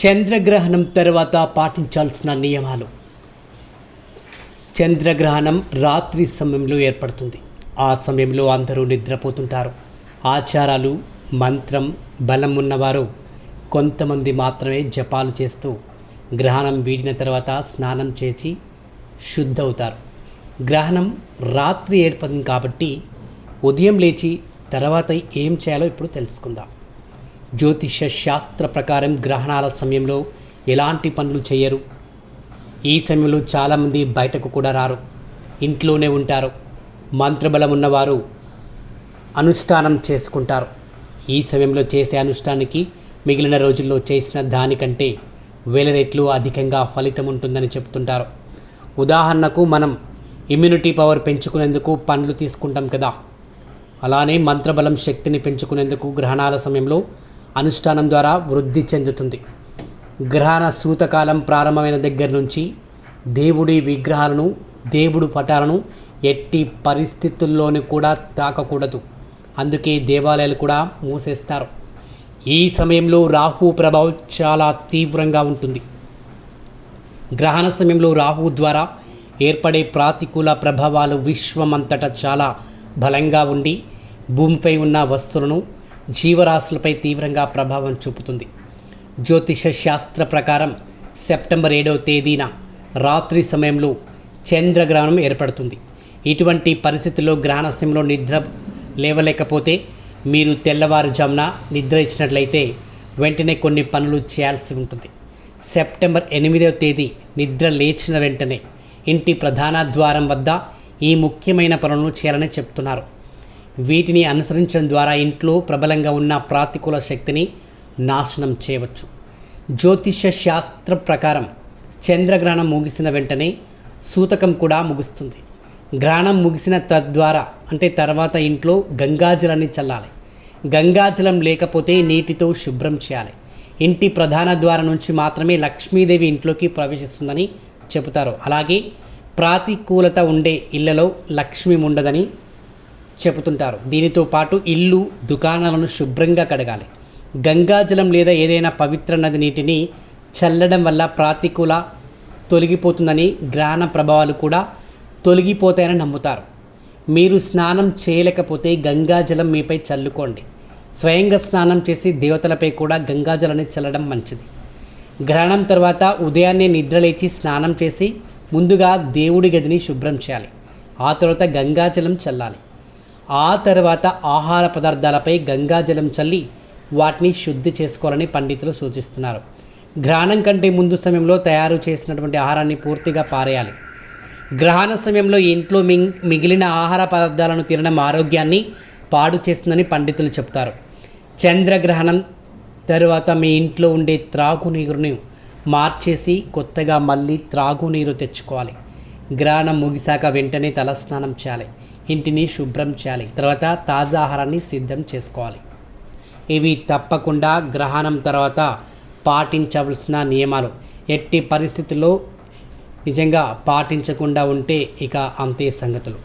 చంద్రగ్రహణం తర్వాత పాటించాల్సిన నియమాలు. చంద్రగ్రహణం రాత్రి సమయంలో ఏర్పడుతుంది. ఆ సమయంలో అందరూ నిద్రపోతుంటారు. ఆచారాలు మంత్రం బలం ఉన్నవారు కొంతమంది మాత్రమే జపాలు చేస్తూ గ్రహణం వీడిన తర్వాత స్నానం చేసి శుద్ధవుతారు. గ్రహణం రాత్రి ఏర్పడింది కాబట్టి ఉదయం లేచి తర్వాత ఏం చేయాలో ఇప్పుడు తెలుసుకుందాం. జ్యోతిష శాస్త్ర ప్రకారం గ్రహణాల సమయంలో ఎలాంటి పనులు చేయరు. ఈ సమయంలో చాలామంది బయటకు కూడా రారు. ఇంట్లోనే ఉంటారు. మంత్రబలం ఉన్నవారు అనుష్ఠానం చేసుకుంటారు. ఈ సమయంలో చేసే అనుష్ఠానానికి మిగిలిన రోజుల్లో చేసిన దానికంటే వేల రెట్లు అధికంగా ఫలితం ఉంటుందని చెప్తుంటారు. ఉదాహరణకు మనం ఇమ్యూనిటీ పవర్ పెంచుకునేందుకు పండ్లు తీసుకుంటాం కదా. అలానే మంత్రబలం శక్తిని పెంచుకునేందుకు గ్రహణాల సమయంలో అనుష్ఠానం ద్వారా వృద్ధి చెందుతుంది. గ్రహణ సూతకాలం ప్రారంభమైన దగ్గర నుంచి దేవుడి విగ్రహాలను దేవుడు పటాలను ఎట్టి పరిస్థితుల్లోనూ కూడా తాకకూడదు. అందుకే దేవాలయాలు కూడా మూసేస్తారు. ఈ సమయంలో రాహు ప్రభావం చాలా తీవ్రంగా ఉంటుంది. గ్రహణ సమయంలో రాహు ద్వారా ఏర్పడే ప్రాతికూల ప్రభావాలు విశ్వమంతటా చాలా బలంగా ఉండి భూమిపై ఉన్న వస్తువులను జీవరాశులపై తీవ్రంగా ప్రభావం చూపుతుంది. జ్యోతిష శాస్త్ర ప్రకారం సెప్టెంబర్ ఏడవ తేదీన రాత్రి సమయంలో చంద్రగ్రహణం ఏర్పడుతుంది. ఇటువంటి పరిస్థితుల్లో గ్రహణ సమయంలో నిద్ర లేవలేకపోతే మీరు తెల్లవారుజామున నిద్ర ఇచ్చినట్లయితే వెంటనే కొన్ని పనులు చేయాల్సి ఉంటుంది. సెప్టెంబర్ ఎనిమిదవ తేదీ నిద్ర లేచిన వెంటనే ఇంటి ప్రధాన ద్వారం వద్ద ఈ ముఖ్యమైన పనులను చేయాలని చెప్తున్నారు. వీటిని అనుసరించడం ద్వారా ఇంట్లో ప్రబలంగా ఉన్న ప్రాతికూల శక్తిని నాశనం చేయవచ్చు. జ్యోతిష శాస్త్ర ప్రకారం చంద్రగ్రహణం ముగిసిన వెంటనే సూతకం కూడా ముగుస్తుంది. గ్రహణం ముగిసిన తద్వారా అంటే తర్వాత ఇంట్లో గంగాజలాన్ని చల్లాలి. గంగాజలం లేకపోతే నీటితో శుభ్రం చేయాలి. ఇంటి ప్రధాన ద్వారం నుంచి మాత్రమే లక్ష్మీదేవి ఇంట్లోకి ప్రవేశిస్తుందని చెబుతారు. అలాగే ప్రాతికూలత ఉండే ఇళ్ళలో లక్ష్మి ఉండదని చెబుతుంటారు. దీనితో పాటు ఇల్లు దుకాణాలను శుభ్రంగా కడగాలి. గంగాజలం లేదా ఏదైనా పవిత్ర నది నీటిని చల్లడం వల్ల ప్రాతికూల తొలగిపోతుందని గ్రహణ ప్రభావాలు కూడా తొలగిపోతాయని నమ్ముతారు. మీరు స్నానం చేయలేకపోతే గంగాజలం మీపై చల్లుకోండి. స్వయంగా స్నానం చేసి దేవతలపై కూడా గంగాజలాన్ని చల్లడం మంచిది. గ్రహణం తర్వాత ఉదయాన్నే నిద్రలేచి స్నానం చేసి ముందుగా దేవుడి గదిని శుభ్రం చేయాలి. ఆ తర్వాత గంగాజలం చల్లాలి. ఆ తర్వాత ఆహార పదార్థాలపై గంగాజలం చల్లి వాటిని శుద్ధి చేసుకోవాలని పండితులు సూచిస్తున్నారు. గ్రహణం కంటే ముందు సమయంలో తయారు చేసినటువంటి ఆహారాన్ని పూర్తిగా పారేయాలి. గ్రహణ సమయంలో ఇంట్లో మి మిగిలిన ఆహార పదార్థాలను తినడం ఆరోగ్యాన్ని పాడు చేస్తుందని పండితులు చెప్తారు. చంద్రగ్రహణం తరువాత మీ ఇంట్లో ఉండే త్రాగునీరుని మార్చేసి కొత్తగా మళ్ళీ త్రాగునీరు తెచ్చుకోవాలి. గ్రహణం ముగిశాక వెంటనే తలస్నానం చేయాలి. ఇంటిని శుభ్రం చేయాలి. తర్వాత తాజా ఆహారాన్ని సిద్ధం చేసుకోవాలి. ఇవి తప్పకుండా గ్రహణం తర్వాత పాటించవలసిన నియమాలు. ఎట్టి పరిస్థితుల్లో నిజంగా పాటించకుండా ఉంటే ఇక అంతే సంగతులు.